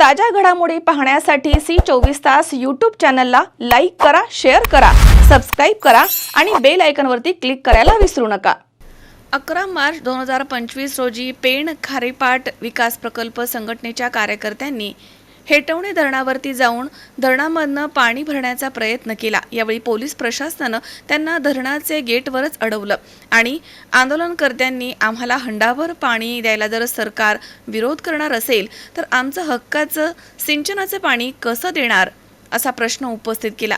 ताज्या घडामोडी पाहण्यासाठी सी चोवीस तास यूट्यूब चॅनलला लाईक करा शेअर करा सबस्क्राईब करा आणि बेल आयकनवरती क्लिक करायला विसरू नका. अकरा मार्च दोन हजार पंचवीस रोजी पेण खारेपाट विकास प्रकल्प संघटनेच्या कार्यकर्त्यांनी हेटवणे धरणावरती जाऊन धरणामधनं पाणी भरण्याचा प्रयत्न केला. यावेळी पोलीस प्रशासनानं त्यांना धरणाचे गेटवरच अडवलं आणि आंदोलनकर्त्यांनी आम्हाला हंडाभर पाणी द्यायला जर सरकार विरोध करणार असेल तर आमचं हक्काचं सिंचनाचं पाणी कसं देणार असा प्रश्न उपस्थित केला.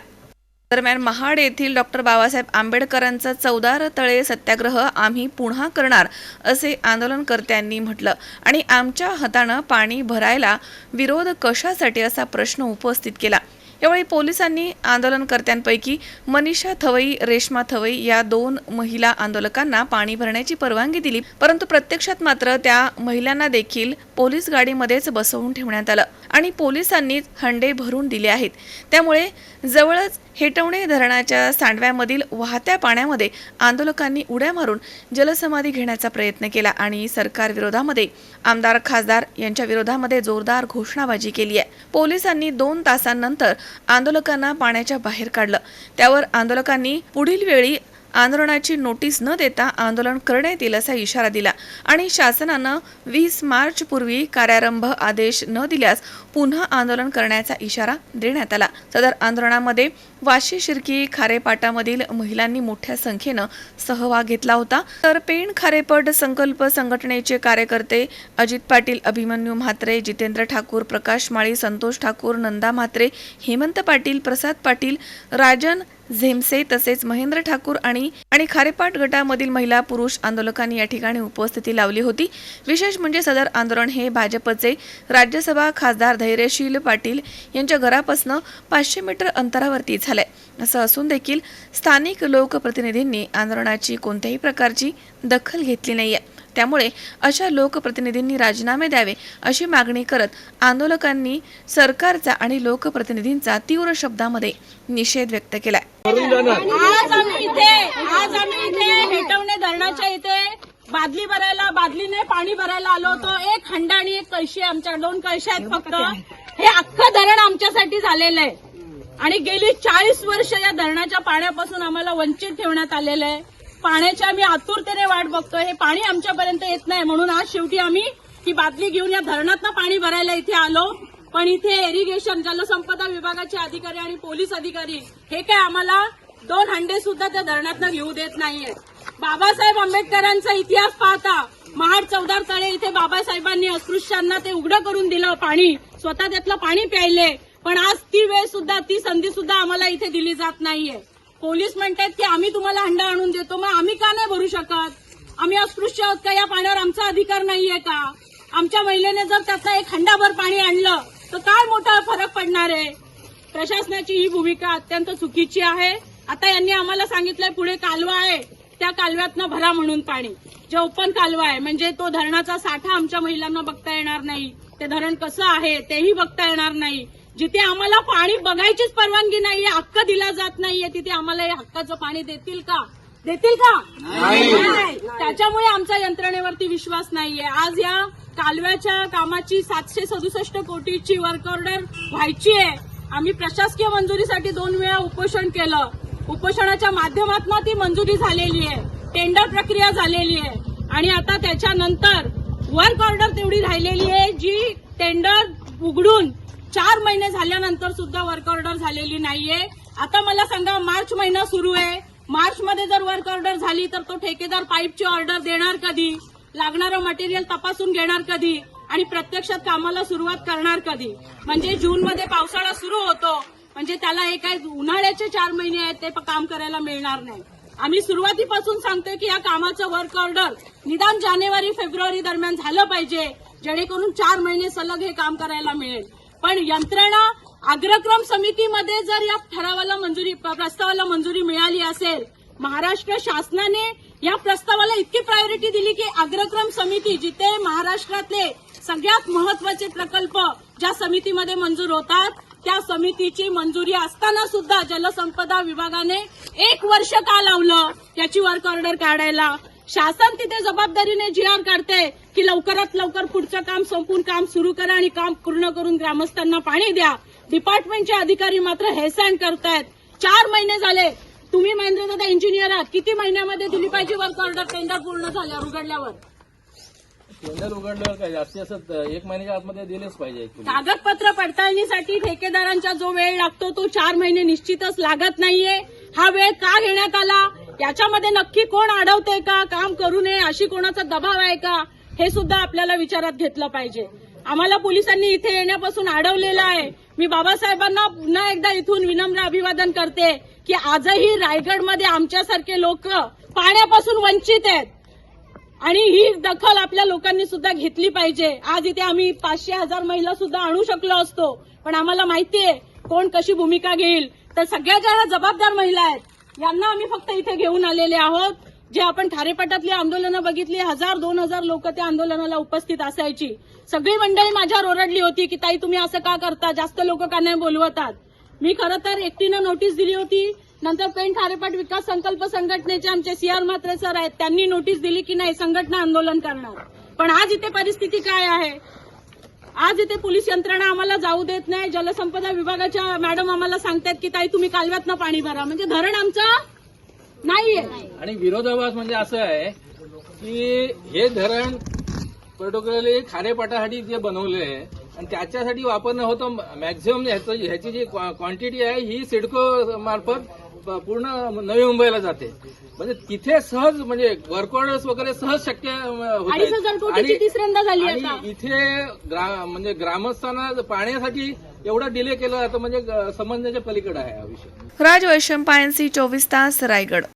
दरम्यान महाड येथील डॉक्टर बाबासाहेब आंबेडकरांचा चौदार तळे सत्याग्रह आम्ही पुन्हा करणार असे आंदोलनकर्त्यांनी म्हटलं. आणि आमच्या हातानं पाणी भरायला विरोध कशासाठी असा प्रश्न उपस्थित केला. यावेळी पोलिसांनी आंदोलनकर्त्यांपैकी मनीषा थवई रेश्मा थवई या दोन महिला आंदोलकांना पाणी भरण्याची परवानगी दिली. परंतु प्रत्यक्षात मात्र त्या महिलांना देखील पोलीस गाडीमध्येच बसवून ठेवण्यात आलं आणि पोलिसांनी हंडे भरून दिले आहेत. त्यामुळे जवळच हेटवणे धरणाच्या सांडव्यामधील वाहत्या पाण्यामध्ये आंदोलकांनी उड्या मारून जलसमाधी घेण्याचा प्रयत्न केला आणि सरकार विरोधामध्ये आमदार खासदार यांच्या विरोधामध्ये जोरदार घोषणाबाजी केली आहे. पोलिसांनी दोन तासांनंतर आंदोलकांना पाण्याच्या बाहेर काढलं. त्यावर आंदोलकांनी पुढील वेळी आंदोलनाची नोटीस न देता आंदोलन करण्यात येईल असा इशारा दिला. आणि शासनानं वीस मार्च पूर्वी कार्यारंभ आदेश न दिल्यास पुन्हा आंदोलन करण्याचा इशारा देण्यात आला. सदर आंदोलनामध्ये वाशी शिर्की खारेपाटामधील महिलांनी मोठ्या संख्येनं सहभाग घेतला होता. तर पेण खारेपट संकल्प संघटनेचे कार्यकर्ते अजित पाटील अभिमन्यू म्हात्रे जितेंद्र ठाकूर प्रकाश माळी संतोष ठाकूर नंदा म्हात्रे हेमंत पाटील प्रसाद पाटील राजन झेमसे तसेच महेंद्र ठाकूर आणि आणि खारेपाट गटामधील महिला पुरुष आंदोलकांनी या ठिकाणी उपस्थिती लावली होती. विशेष म्हणजे सदर आंदोलन हे भाजपचे राज्यसभा खासदार धैर्यशील पाटील यांच्या घरापासून पाचशे मीटर अंतरावरती झालंय. असं असून देखील स्थानिक लोकप्रतिनिधींनी आंदोलनाची कोणत्याही प्रकारची दखल घेतली नाहीये. त्यामुळे अशा लोकप्रतिनिधींनी राजीनामे द्यावे अशी मागणी करत आंदोलकांनी सरकारचा आणि लोकप्रतिनिधींचा तीव्र शब्दामध्ये निषेध व्यक्त केलाय. आज आम्ही इथे आज आम्ही इथे हेटवणे धरणाच्या इथे बादली भरायला बादलीने पाणी भरायला आलो होतो. एक हंडा आणि एक कळशी आमच्या दोन कळशी आहेत फक्त. हे अख्खं धरण आमच्यासाठी झालेलं आहे. आणि गेली चाळीस वर्ष या धरणाच्या पाण्यापासून आम्हाला वंचित ठेवण्यात आलेलं आहे. पाण्याची आम्ही आतुरतेने वाट बघतोय. हे पाणी आमच्यापर्यंत येत नाही. म्हणून आज शेवटी आम्ही ही बादली घेऊन या धरणातनं पाणी भरायला इथे आलो. पण इथे इरिगेशन जलसंपदा विभागाचे अधिकारी आणि पोलीस अधिकारी हे काय आम्हाला दोन हंडे सुद्धा त्या धरणातनं घेऊ देत नाहीयेत. बाबासाहेब आंबेडकरांचा इतिहास पाहता महाड चौदार तळे इथे बाबासाहेबांनी अस्पृश्यांना ते उघडं करून दिलं पाणी स्वतः त्यातलं पाणी प्यायले पण आज ती वेळ सुद्धा ती संधी सुद्धा आम्हाला इथे दिली जात नाहीये. पोलीस म्हणतात की आम्ही तुम्हाला हंडा आणून देतो मग आम्ही का नाही भरू शकत? आम्ही अस्पृश्य आहोत का? या पाण्यावर आमचा अधिकार नाहीये का? आमच्या महिलेने जर त्याचा एक हंडाभर पाणी आणलं तर काय मोठा फरक पडणार आहे? प्रशासनाची ही भूमिका अत्यंत चुकीची आहे. आता यांनी आम्हाला सांगितलंय पुढे कालवा आहे. त्या कालव्यातनं भरा म्हणून पाणी. जे ओपन कालवा आहे म्हणजे तो धरणाचा साठा आमच्या महिलांना बघता येणार नाही. ते धरण कसं आहे तेही बघता येणार नाही. जिथे आम्हाला पाणी बघायचीच परवानगी नाहीये हक्क दिला जात नाहीये तिथे आम्हाला हे हक्काचं पाणी देतील का? देतील का? नाही. त्याच्यामुळे आमचा यंत्रणेवरती विश्वास नाहीये. आज या कालव्याच्या कामाची सातशे सदुसष्ट कोटीची वर्क ऑर्डर व्हायची आहे. आम्ही प्रशासकीय मंजुरीसाठी दोन वेळा उपोषण केलं. उपोषणाच्या माध्यमातून ती मंजुरी झालेली आहे. टेंडर प्रक्रिया झालेली आहे. आणि आता त्याच्यानंतर वर्क ऑर्डर तेवढी राहिलेली आहे जी टेंडर उघडून चार महिने झाल्यानंतर सुद्धा वर्क ऑर्डर झालेली नाहीये. आता मला सांगा मार्च महिना सुरू आहे. मार्चमध्ये जर वर्क ऑर्डर झाली तर तो ठेकेदार पाईपची ऑर्डर देणार कधी? लागणारं मटेरियल तपासून घेणार कधी? आणि प्रत्यक्षात कामाला सुरुवात करणार कधी? म्हणजे जून मध्ये पावसाळा सुरू होतो. म्हणजे त्याला एक उन्हाळ्याचे चार महिने आहेत ते काम करायला मिळणार नाही. आम्ही सुरुवातीपासून सांगतोय की या कामाचं वर्क ऑर्डर निदान जानेवारी फेब्रुवारी दरम्यान झालं पाहिजे. जेणेकरून चार महिने सलग हे काम करायला मिळेल. पण यंत्रणा अग्रक्रम समितीमध्ये जर या ठरावाला मंजुरी प्रस्तावाला मंजुरी मिळाली असेल महाराष्ट्र शासनाने या प्रस्तावाला इतकी प्रायोरिटी दिली की अग्रक्रम समिती जिथे महाराष्ट्रातले सगळ्यात महत्त्वाचे प्रकल्प ज्या समितीमध्ये मंजूर होतात त्या समितीची मंजुरी असताना सुद्धा जलसंपदा विभागाने एक वर्ष का लावलं याची वर्क ऑर्डर काढायला? शासन तिथे जबाबदारीने जी आर काढते की लवकरात लवकर पुढचं काम संपून काम सुरू करा आणि काम पूर्ण करून ग्रामस्थांना पाणी द्या. डिपार्टमेंटचे अधिकारी मात्र हेळसांड करतायत. चार महिने झाले तुम्ही महेंद्र दादा इंजिनियर आहात. किती महिन्यामध्ये दिली पाहिजे वर्क ऑर्डर टेंडर पूर्ण झाल्यावर उघडल्यावर? टेंडर उघडल्यावर काय? जास्तीत जास्त एक महिन्याच्या आतमध्ये दिलेच पाहिजे. कागदपत्र पडताळणीसाठी ठेकेदारांचा जो वेळ लागतो तो चार महिने निश्चितच लागत नाहीये. हा वेळ का घेण्यात आला? याच्यामध्ये नक्की कोण अडवते का? काम करू नये अशी कोणाचा दबाव आहे का? हे सुद्धा आपल्याला विचारात घेतलं पाहिजे. आम्हाला पोलिसांनी इथे येण्यापासून अडवलेलं आहे. मी बाबासाहेबांना पुन्हा एकदा इथून विनम्र अभिवादन करते की आजही रायगडमध्ये आमच्यासारखे लोक पाण्यापासून वंचित आहेत. आणि ही दखल आपल्या लोकांनी सुद्धा घेतली पाहिजे. आज इथे आम्ही पाचशे हजार महिला सुद्धा आणू शकलो असतो. पण आम्हाला माहितीये कोण कशी भूमिका घेईल. तर सगळ्या ज्या जबाबदार महिला आहेत यांना आम्ही फक्त इथे घेऊन आलेले आहोत. जे आपण खारेपाटातली आंदोलनं बघितली हजार दोन हजार लोक त्या आंदोलनाला उपस्थित असायची. सगळी मंडळी माझ्यावर ओरडली होती की ताई तुम्ही असं का करता? जास्त लोक का नाही बोलवतात? मी खरं तर एकटीनं नोटीस दिली होती. नंतर पेण खारेपाट विकास संकल्प संघटनेचे आमचे सी आर म्हात्रे सर आहेत त्यांनी नोटीस दिली की नाही संघटना आंदोलन करणार. पण आज इथे परिस्थिती काय आहे? आज इथे पोलीस यंत्रणा आम्हाला जाऊ देत नाही. जलसंपदा विभागाच्या मॅडम आम्हाला सांगतात की ताई तुम्ही कालव्यातनं पाणी भरा. म्हणजे धरण आमचं नाहीये. आणि विरोधाभास म्हणजे असं आहे की हे धरण पर्टिक्युलरली खारेपाटासाठी जे बनवलं आहे आणि त्याच्यासाठी वापरणं होतं मॅक्झिमम ह्याची जी क्वांटिटी आहे ही सिडको मार्फत पूर्ण नवी मुंबईला जाते. म्हणजे तिथे सहज म्हणजे वर्क ऑर्डर्स वगैरे सहज शक्य होत तिसऱ्यांदा झाली इथे म्हणजे ग्रामस्थांना पाण्यासाठी एवढा डिले केला जातो म्हणजे ग- समजण्याच्या पलीकडे आहे हा विषय. राज चोवीस तास रायगड.